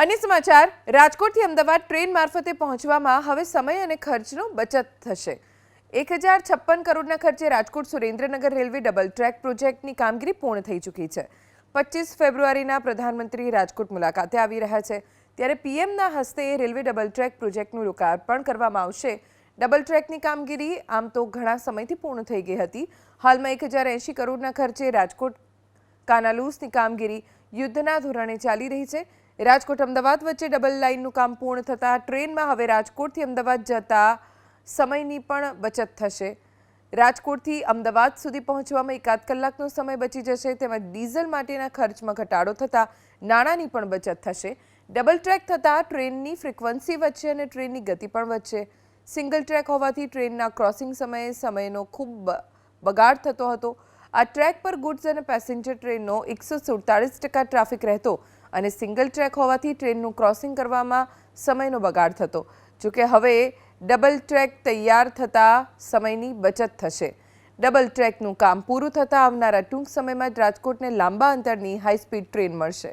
અન્ય સમાચાર, રાજકોટથી અમદાવાદ ટ્રેન મારફતે પહોંચવામાં હવે સમય અને ખર્ચનો બચત થશે. એક હજાર છપ્પન કરોડના ખર્ચે Rajkot Surendranagar railway double track પ્રોજેક્ટની કામગીરી પૂર્ણ થઈ ચૂકી છે. પચીસ ફેબ્રુઆરીના પ્રધાનમંત્રી રાજકોટ મુલાકાતે આવી રહ્યા છે. ત્યારે પીએમના હસ્તે રેલવે ડબલ ટ્રેક પ્રોજેક્ટનું લોકાર્પણ કરવામાં આવશે. ડબલ ટ્રેકની કામગીરી આમ તો ઘણા સમયથી પૂર્ણ થઈ ગઈ હતી. હાલમાં એક હજાર એંશી કરોડના ખર્ચે રાજકોટ કાનાલુસની કામગીરી યુદ્ધના ધોરણે ચાલી રહી છે. રાજકોટ અમદાવાદ વચ્ચે ડબલ લાઇનનું કામ પૂર્ણ થતાં ટ્રેનમાં હવે રાજકોટથી અમદાવાદ જતા સમયની પણ બચત થશે. રાજકોટથી અમદાવાદ સુધી પહોંચવામાં એકાદ કલાકનો સમય બચી જશે તેમજ ડીઝલ માટેના ખર્ચમાં ઘટાડો થતાં નાણાંની પણ બચત થશે. ડબલ ટ્રેક થતાં ટ્રેનની ફ્રિકવન્સી વધશે અને ટ્રેનની ગતિ પણ વધશે. સિંગલ ટ્રેક હોવાથી ટ્રેનના ક્રોસિંગ સમયે સમયનો ખૂબ બગાડ થતો હતો. આ ટ્રેક પર ગુડ્સ અને પેસેન્જર ટ્રેનનો એકસો સુડતાળીસ ટકા ટ્રાફિક રહેતો. અને સિંગલ ટ્રેક હોવાથી ટ્રેનનું ક્રોસિંગ કરવામાં સમયનો બગાડ થતો. જોકે હવે ડબલ ટ્રેક તૈયાર થતાં સમયની બચત થશે. ડબલ ટ્રેકનું કામ પૂરું થતાં આવનારા ટૂંક સમયમાં જ રાજકોટને લાંબા અંતરની હાઈ સ્પીડ ટ્રેન મળશે.